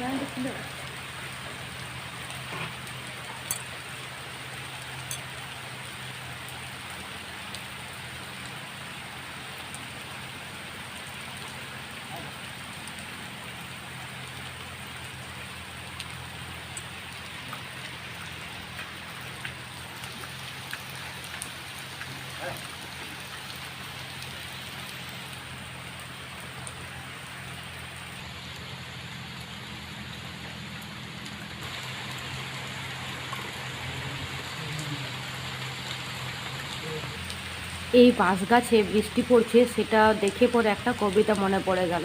Yan, dito. এই বাঁশ গাছে বৃষ্টি পড়ছে, সেটা দেখে পরে একটা কবিতা মনে পড়ে গেল।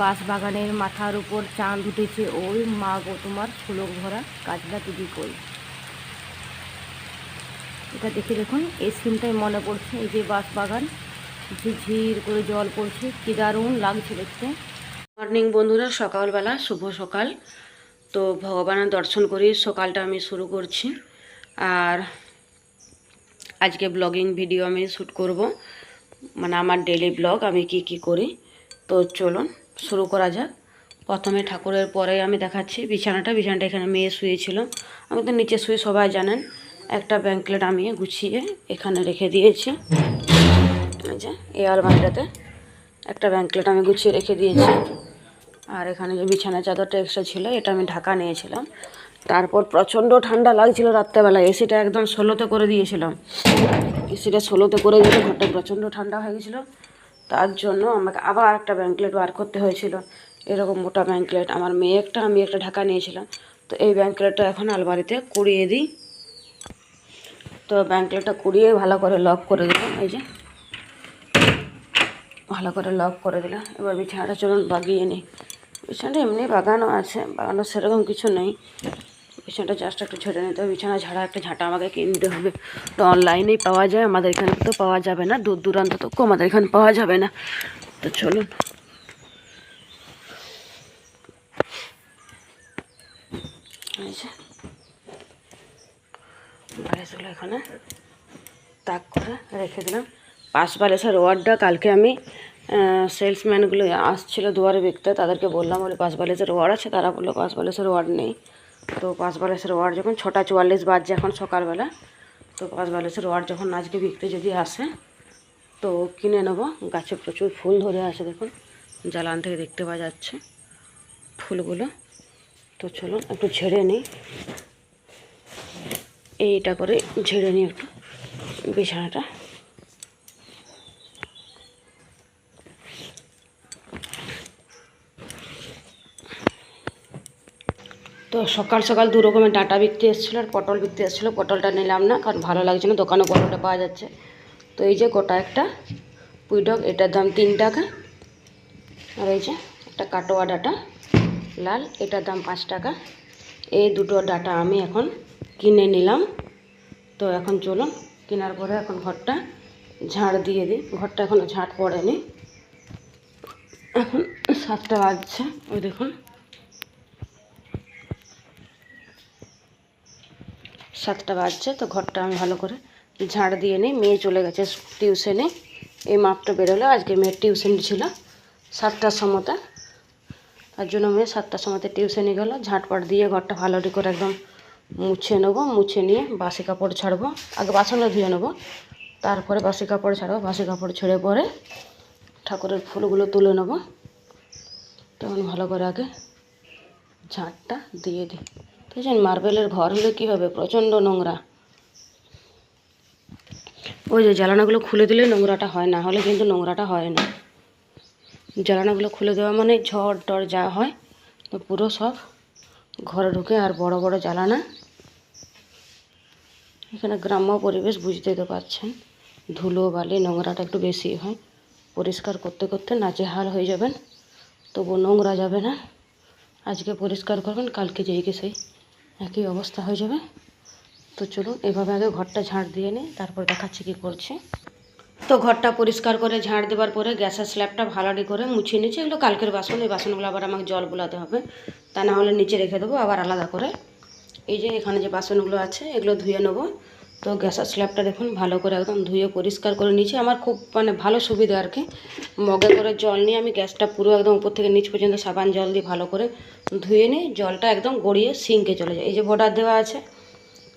বাঁশ বাগানের মাথার উপর চাঁদ উঠেছে, ওই মা গো তোমার ফুলক ভরা কাজলা দিদি কই? এটা দেখে দেখুন, এই সিনটাই মনে পড়ছে, এই যে বাঁশ বাগান ঝিরঝির করে জল পড়ছে, কি দারুণ লাগছে দেখতে। মর্নিং বন্ধুরা, সকালবেলা, শুভ সকাল। তো ভগবানের দর্শন করি সকালটা আমি শুরু করছি। আর আজকে ব্লগিং ভিডিও আমি শ্যুট করব। মানে আমার ডেলি ব্লগ আমি কি কি করি। তো চলুন, শুরু করা যাক। প্রথমে ঠাকুরের পরে আমি দেখাচ্ছি বিছানাটা। বিছানাটা এখানে মেয়ে শুয়েছিল। আমি তো নিচে শুয়ে সবাই জানেন, একটা ব্যাঙ্কলেট আমি গুছিয়ে এখানে রেখে দিয়েছি। যে, এই আলমারিটাতে একটা ব্যাঙ্কলেট আমি গুছিয়ে রেখে দিয়েছি। আর এখানে যে বিছানা চাদরটা এক্সট্রা ছিল, এটা আমি ঢাকা নিয়েছিলাম। তারপর প্রচণ্ড ঠান্ডা লাগছিল রাত্রেবেলা এসিটা একদম ষোলোতে করে দিয়েছিলাম। এসিটা ষোলোতে করে দিলে ঘরটা প্রচণ্ড ঠান্ডা হয়ে গেছিল। তার জন্য আমাকে আবার একটা ব্যাঙ্কলেট বার করতে হয়েছিল। এরকম মোটা ব্যাঙ্কলেট আমার মেয়ে একটা, আমি একটা ঢাকা নিয়েছিলাম। তো এই ব্যাঙ্কলেটটা এখন আলমারিতে কুড়িয়ে দিই। তো ব্যাঙ্কলেটটা কুড়িয়ে ভালো করে লক করে দিলাম। এই যে। ভালো করে লক করে দিলাম। এবার বিছানাটা চলুন বাগিয়ে নিই। বিছানাটা এমনি বাগানো আছে। বাগানো সেরকম কিছু নেই। বিছানাটা জাস্ট একটু ঝেড়ে নিতে হবে। বিছানা ঝাড়া একটা ঝাঁটা আমাকে কিনতে হবে। তো অনলাইনেই পাওয়া যায়, আমাদের এখানে তো পাওয়া যাবে না। দূর দূরান্ত তো আমাদের এখানে পাওয়া যাবে না। তো চলুন। বালিশগুলো এখানে তাক করে রেখে দিলাম। পাশ বালিশের ওয়ার্ডটা কালকে আমি সেলসম্যানগুলো আসছিল দুয়ারে বিকতে তাদেরকে বললাম বলে পাঁচ বালিশের ওয়ার্ড আছে, তারা বলল পাঁচ বালিশের ওয়ার্ড নেই। তো পাঁচ বালিশের ওয়ার্ড যখন ছটা চুয়াল্লিশ বাজছে এখন সকালবেলা, তো পাঁচ বালিশের ওয়ার্ড যখন আজকে বিকতে যদি আসে, তো কিনে নেব। গাছে প্রচুর ফুল ধরে আছে দেখুন, জ্বালান থেকে দেখতে পাওয়া যাচ্ছে ফুলগুলো। তো চলুন একটু ঝেড়ে নিই। এইটা করে ঝেড়ে নিই একটু, বিছানাটা। তো সকাল সকাল দু রকমের ডাঁটা বিক্রি এসেছিল আর পটল বিক্রি এসেছিল। পটলটা নিলাম না, কারণ ভালো লাগছে না। দোকানে পটলটা পাওয়া যাচ্ছে। তো এই যে গোটা একটা পুইডক এটার দাম তিন টাকা। আর এই যে একটা কাটোয়া ডাটা, লাল, এটার দাম পাঁচ টাকা। এই দুটো ডাটা আমি এখন কিনে নিলাম। তো এখন চলুন, কেনার পরে এখন ঘরটা ঝাড় দিয়ে দিই। ঘরটা এখনও ঝাড় পড়েনি। এখন সাতটা বাজছে। ওই দেখুন সাতটা বাজছে, তো ঘরটা আমি ভালো করে ঝাড় দিয়ে নিই। মেয়ে চলে গেছে টিউশনে, এই মাপটা বেরোলো। আজকে মেয়ের টিউশন ছিল সাতটার সময়তে তার জন্য মেয়ে সাতটার সময়তে টিউশনে গেলো। ঝাঁটপাট দিয়ে ঘরটা ভালো করে একদম মুছে নেব, মুছে নিয়ে বাসি কাপড় ছাড়বো। আগে বাসনটা ধুয়ে নেব, তারপরে বাসি কাপড় ছাড়বো, বাসি কাপড় ছেড়ে পরে ঠাকুরের ফুলগুলো তুলে নেব। তখন ভালো করে আগে ঝাঁটটা দিয়ে দিই। বুঝছেন মার্বেলের ঘর হলে কী হবে প্রচণ্ড নোংরা। ওই যে জ্বালানাগুলো খুলে দিলে নোংরাটা হয় না, হলে কিন্তু নোংরাটা হয় না। জ্বালানাগুলো খুলে দেওয়া মানে ঝড় টড় যা হয়, তো পুরো সব ঘরে ঢুকে আর বড় বড় জ্বালানা। এখানে গ্রাম্য পরিবেশ বুঝতেই তো পারছেন, ধুলো, বালি, নোংরাটা একটু বেশি হয়। পরিষ্কার করতে করতে নাচেহাল হয়ে যাবেন তবু নোংরা যাবে না। আজকে পরিষ্কার করবেন, কালকে যেইকে সেই একই অবস্থা হয়ে যাবে। তো চলুন, এভাবে আগে ঘরটা ঝাড় দিয়ে নিই, তারপর দেখাচ্ছি কী করছে। তো ঘরটা পরিষ্কার করে ঝাঁট দেওয়ার পরে গ্যাসের স্ল্যাবটা ভালোটি করে মুছে নিচ্ছি এগুলো কালকের বাসন, এই বাসনগুলো আবার আমাকে জল বোলাতে হবে। তা না হলে নিচে রেখে দেবো, আবার আলাদা করে। এই যে এখানে যে বাসনগুলো আছে, এগুলো ধুয়ে নেব। তো গ্যাসের স্ল্যাবটা দেখুন, ভালো করে একদম ধুয়ে পরিষ্কার করে নিয়েছি। আমার খুব মানে ভালো সুবিধা আর কি। মগে করে জল নিয়ে আমি গ্যাসটা পুরো একদম উপর থেকে নিচ পর্যন্ত সাবান জল দিয়ে ভালো করে ধুয়ে নিই জলটা একদম গড়িয়ে সিঙ্কে চলে যায়। এই যে বর্ডার দেওয়া আছে,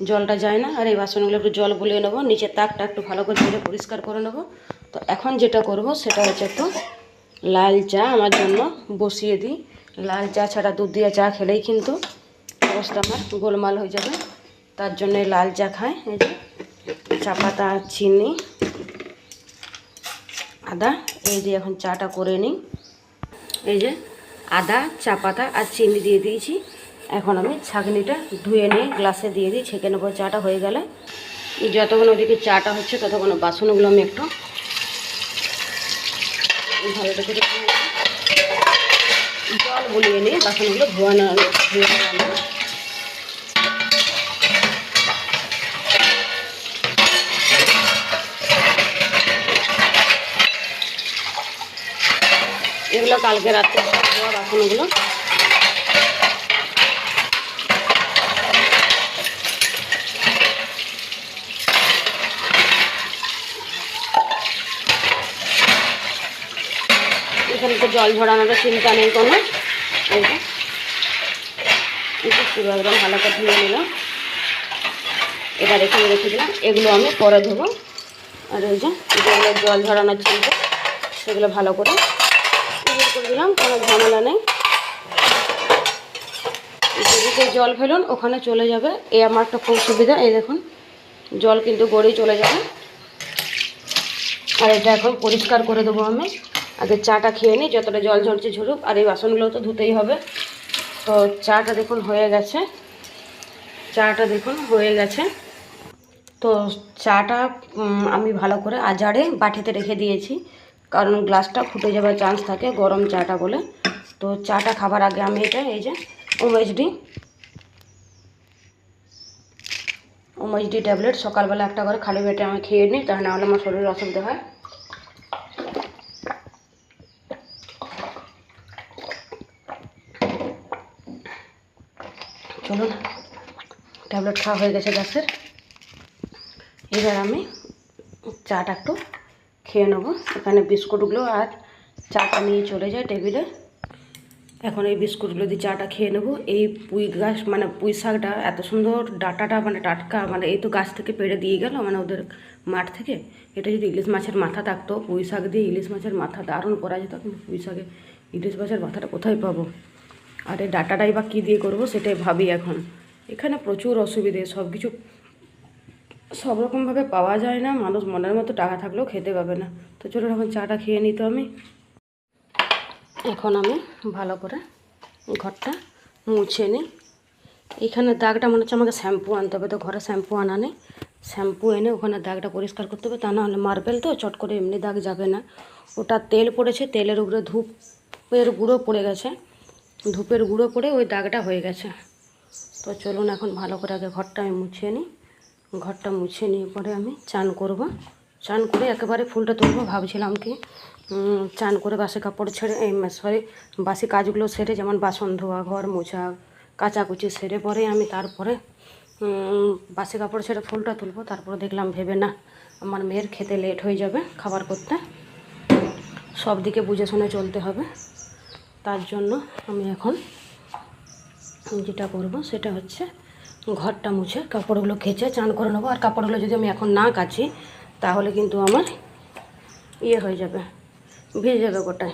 জলটা যায় না, আর এই বাসনগুলো একটু জল বুলিয়ে নেব, নিচের তাকটা একটু ভালো করে ধুয়ে পরিষ্কার করে নেব। তো এখন যেটা করব সেটা হচ্ছে একটু লাল চা আমার জন্য বসিয়ে দিই। লাল চা ছাড়া দুধ দিয়ে চা খেলেই কিন্তু অবস্থা আমার গোলমাল হয়ে যাবে। তার জন্য লাল চা খায়, এই যে। চা পাতা, চিনি, আদা, এই যে এখন চাটা করে নিই। এই যে আদা, চা পাতা আর চিনি দিয়ে দিয়েছি। এখন আমি ছাঁকনিটা ধুয়ে নিয়ে গ্লাসে দিয়ে দিই, ছেঁকে নেব, চাটা হয়ে গেলে। যতক্ষণ ওদিকে চাটা হচ্ছে, ততক্ষণ বাসনগুলো আমি একটু ভালো করে জল বলিয়ে নিই বাসনগুলো ধোয়ানো ধুয়ে নেওয়া এগুলো কালকে রাত্রে। বাসনগুলো এখানে তো জল ঝরানোর চিন্তা নেই কোনো। একদম ভালো করে ধুয়ে নিলাম এবার এখানে রেখে দিলাম। এগুলো আমি পরে ধোবো। আর ওই যে, যেগুলো জল ঝরানোর চিন্তা সেগুলো ভালো করে দিলাম কোনো ঝামেলা নেই। যেদিকে জল ফেলুন, ওখানে চলে যাবে। এই আমার একটা খুব সুবিধা, এই দেখুন, জল কিন্তু গড়েই চলে যাবে। আর এটা এখন পরিষ্কার করে দেবো আমি। আগে চাটা খেয়ে নিই, যতটা জল ঝরছে ঝরুক, আর এই বাসনগুলো তো ধুতেই হবে। তো চাটা দেখুন হয়ে গেছে। চাটা দেখুন হয়ে গেছে। তো চাটা আমি ভালো করে আজারে বাটিতে রেখে দিয়েছি। কারণ গ্লাসটা ফুটে যাওয়ার চান্স থাকে, গরম চাটা বলে। তো চাটা খাবার আগে আমি এটা, এই যে, ওমএইচডি ওমএইচডি ট্যাবলেট, সকালবেলা একটা করে খালি পেটে আমি খেয়ে নিই তা নাহলে আমার শরীরে অসুবিধা হয়। চলুন, ট্যাবলেট খাওয়া হয়ে গেছে গ্যাসের। এবার আমি চাটা একটু খেয়ে নেব। এখানে বিস্কুটগুলো আর চাটা নিয়ে চলে যায় টেবিলে। এখন এই বিস্কুটগুলো দিয়ে চাটা খেয়ে নেব। এই পুঁই গাছ মানে পুঁই শাকটা এত সুন্দর ডাটাটা মানে টাটকা মানে এই তো গাছ থেকে পেড়ে দিয়ে গেল মানে ওদের মাঠ থেকে। এটা যদি ইলিশ মাছের মাথা থাকতো, পুঁই শাক দিয়ে ইলিশ মাছের মাথা দারুণ করা যেত, কিন্তু পুঁই শাকে ইলিশ মাছের মাথাটা কোথায় পাবো? আর এই ডাটাটাই বা কী দিয়ে করব, সেটাই ভাবি এখন। এখানে প্রচুর অসুবিধে সব কিছু সব রকমভাবে পাওয়া যায় না। মানুষ মনের মতো টাকা থাকলেও খেতে পাবে না। তো চলুন, এখন চাটা খেয়ে নিত আমি। এখন আমি ভালো করে ঘরটা মুছে নিই। এখানে দাগটা মনে হচ্ছে আমাকে শ্যাম্পু আনতে হবে। তো ঘরে শ্যাম্পু আনা নেই। শ্যাম্পু এনে ওখানে দাগটা পরিষ্কার করতে হবে। তা না হলে মার্বেল তো, চট করে এমনি দাগ যাবে না। ওটা তেল পড়েছে, তেলের উপরে ধূপের গুঁড়ো পড়ে গেছে। ধূপের গুঁড়ো পড়ে ওই দাগটা হয়ে গেছে। তো চলুন, এখন ভালো করে আগে ঘরটা আমি মুছে নিই। ঘরটা মুছে নিয়ে পরে আমি চান করব। চান করে একেবারে ফুলটা তুলবো ভাবছিলাম কি চান করে বাসি কাপড় ছেড়ে সরি বাসি কাজগুলো সেরে যেমন বাসন ধোয়া, ঘর মোছা, কাচাকুচি সেরে পরে আমি তারপরে বাসি কাপড় ছেড়ে ফুলটা তুলবো। তারপরে দেখলাম ভেবে না, আমার মেয়ের খেতে লেট হয়ে যাবে খাবার করতে। সব দিকে বুঝে শুনে চলতে হবে। তার জন্য আমি এখন যেটা করব সেটা হচ্ছে ঘরটা মুছে, কাপড়গুলো খেঁচে, চান করে নেব। আর কাপড়গুলো যদি আমি এখন না কাচি, তাহলে কিন্তু আমার ইয়ে হয়ে যাবে, ভিজে যাবে গোটায়।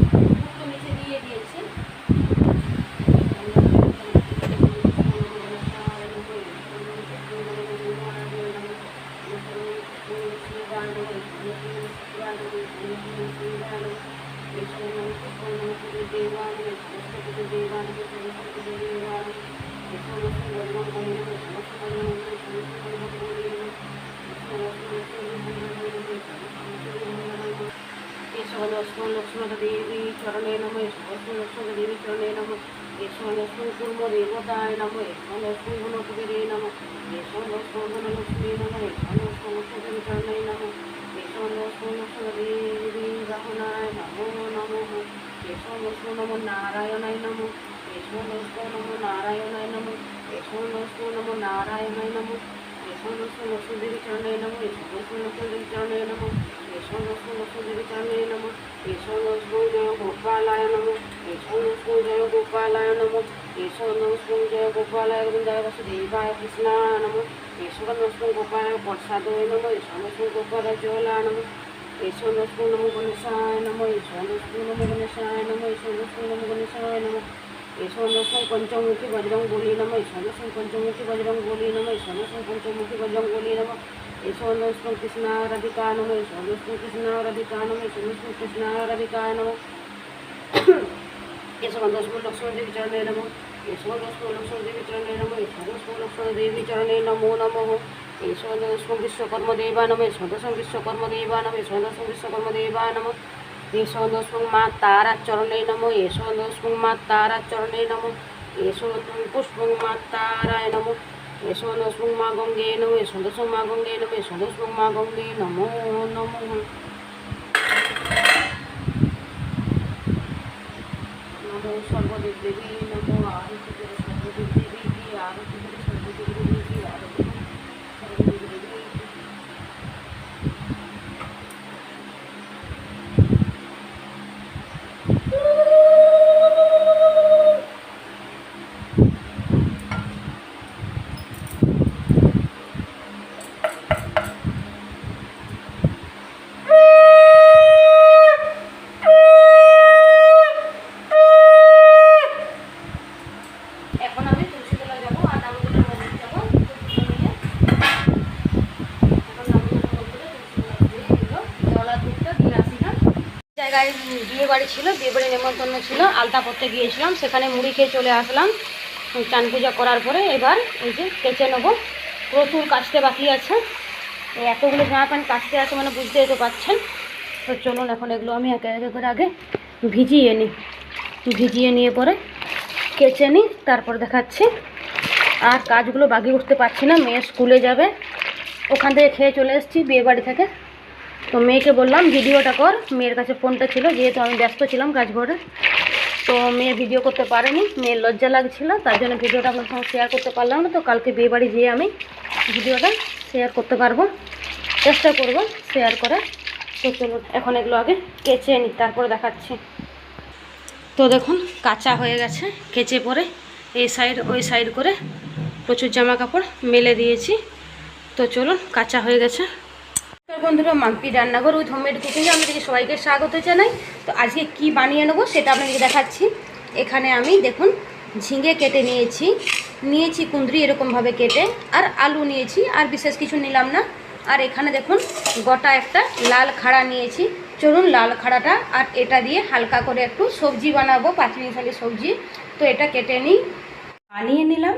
লক্ষ্মণ লক্ষ্মণ দেবী চরণে নম লক্ষ্মণ লক্ষ্মণ দেবী চরণে নম এসো লক্ষ্মণ কুর্ম দেবতায় নম এসো লক্ষ্মণ লক্ষ্মণ গুণলক্ষ্মী নম এসো লক্ষ্মণ দেবী চরণে নম এসো লক্ষ্মণ লক্ষ্মণ দেবী বাহনায় নমো নমঃ এসো লক্ষ্মণ নম নারায়ণায় নম এসো লক্ষ্মণ নম নারায়ণায় নম এসো লক্ষ্মণ নম নারায়ণায় নম এসো লক্ষ্মণ লক্ষ্মণ দেবী চরণে নম এসো লক্ষ্মণ লক্ষ্মণ দেবী চরণে নম এসো লক্ষ্মণ লক্ষ্মণ দেবী চরণে নম এসো লক্ষ্মণ জয় গোপালায় নম এসো লক্ষ্মণ জয় গোপালায় নম এসো লক্ষ্মণ জয় গোপালায় বৃন্দায় বসুদেবায় কৃষ্ণায় নম এসো লক্ষ্মণ গোপালায় প্রসাদয় নম এসো লক্ষ্মণ গোপালায় জলায় নম এসো নম গণেশায় নম এসো নম গণেশায় নম এসো নম গণেশায় নম লক্ষ্মণ পঞ্চমুখী বজরং বলি নম লক্ষ্মণ পঞ্চমুখী বজরং বলি নম লক্ষ্মণ পঞ্চমুখী বজরং বলি নম এসো লক্ষ্মণ কৃষ্ণ রাধিকা নম এসো লক্ষ্মণ কৃষ্ণ রাধিকা নম এসো লক্ষ্মণ কৃষ্ণ রাধিকা নম এসো লক্ষ্মণ দেবী চরণে নম এসো লক্ষ্মণ দেবী চরণে নম এসো লক্ষ্মণ দেবী চরণে নমো নমঃ এসো বিশ্বকর্ম দেবা নম এসো বিশ্বকর্ম দেবা নম এসো বিশ্বকর্ম দেবা নম এসো লক্ষ্মণ মা তারা চরণে নম এসো লক্ষ্মণ মা তারা চরণে নম এসো পুষ্পং মা তারায় নম এসো লক্ষ্মণ মা গঙ্গে নম এসো লক্ষ্মণ মা গঙ্গে নম এসো মা গঙ্গে নমঃ নমো সর্বদেব দেবী নমো আরতি করে সর্বদেব দেবী কি আরতি করে সর্বদেব দেবী কি আরতি করে সর্বদেব দেবী কি। এখন আমি তুলসীতলা যাব আর দামোদরের মন্দির যাব পুজো নিয়ে এখন দামোদরের মন্দিরে তুলসীতলা দিয়ে এগুলো জলা ধূপটা দিয়ে আসি না জায়গায় বিয়ে বাড়ি ছিল, বিয়ে বাড়ি নেমন্তন্ন ছিল, আলতা পড়তে গিয়েছিলাম, সেখানে মুড়ি খেয়ে চলে আসলাম। চান পূজা করার পরে এবার এই যে কেচে নেব। প্রচুর কাচতে বাকি আছে। এই এতগুলো জামা প্যান্ট কাচতে আছে মানে বুঝতেই তো পাচ্ছেন তো চলুন এখন এগুলো আমি একে একে করে আগে ভিজিয়ে নিই। ভিজিয়ে নিয়ে পরে কেচে নিই, তারপর দেখাচ্ছি। আর কাজগুলো বাকি উঠতে পারছি না, মেয়ে স্কুলে যাবে। ওখান থেকে খেয়ে চলে এসেছি বিয়ে বাড়ি থেকে। তো মেয়েকে বললাম, ভিডিওটা কর। মেয়ের কাছে ফোনটা ছিল, যেহেতু আমি ব্যস্ত ছিলাম কাজ করে। তো মেয়ে ভিডিও করতে পারেনি, মেয়ের লজ্জা লাগছিল, তার জন্য ভিডিওটা আপনার সঙ্গে শেয়ার করতে পারলাম না। তো কালকে বিয়ে বাড়ি যেয়ে আমি ভিডিওটা শেয়ার করতে পারব। চেষ্টা করব শেয়ার করে। তো চলুন, এখন এগুলো আগে কেচে নিই তারপরে দেখাচ্ছি। তো দেখুন, কাঁচা হয়ে গেছে, কেচে পরে এই সাইড ওই সাইড করে প্রচুর জামা কাপড় মেলে দিয়েছি। তো চলুন, কাঁচা হয়ে গেছে। বন্ধুরা, মাম্পি রান্নাঘর উইথ হোমমেড কুকিংয়ে দেখি সবাইকে স্বাগত জানাই। তো আজকে কি বানিয়ে নেব সেটা আপনাদেরকে দেখাচ্ছি। এখানে আমি দেখুন, ঝিঙে কেটে নিয়েছি। নিয়েছি কুঁদরি এরকমভাবে কেটে, আর আলু নিয়েছি, আর বিশেষ কিছু নিলাম না। আর এখানে দেখুন, গোটা একটা লাল খাড়া নিয়েছি। চলুন লাল খাড়াটা, আর এটা দিয়ে হালকা করে একটু সবজি বানাবো পাঁচ মিশালি সবজি। তো এটা কেটে নিই। বানিয়ে নিলাম।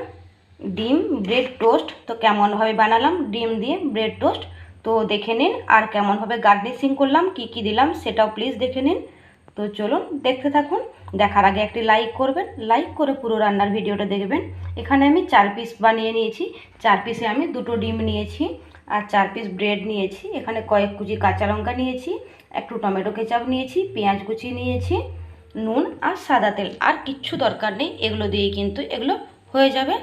ডিম, ব্রেড টোস্ট। তো কেমনভাবে বানালাম? ডিম দিয়ে ব্রেড টোস্ট। তো দেখে নিন আর কেমনভাবে গার্নিশিং করলাম, কি কি দিলাম সেটাও প্লিজ দেখে নিন। তো চলুন দেখতে থাকুন, দেখার আগে একটি লাইক করবেন লাইক করে পুরো রান্নার ভিডিওটা দেখবেন। এখানে আমি চার পিস বানিয়ে নিয়েছি, চার পিসে আমি দুটো ডিম নিয়েছি আর চার পিস ব্রেড নিয়েছি। এখানে কয়েক কুচি কাঁচা লঙ্কা নিয়েছি, একটু টমেটো কেচাপ নিয়েছি, পেঁয়াজ কুচি নিয়েছি, নুন আর সাদা তেল। আর কিচ্ছু দরকার নেই, এগুলো দিয়েই কিন্তু এগুলো হয়ে যাবে।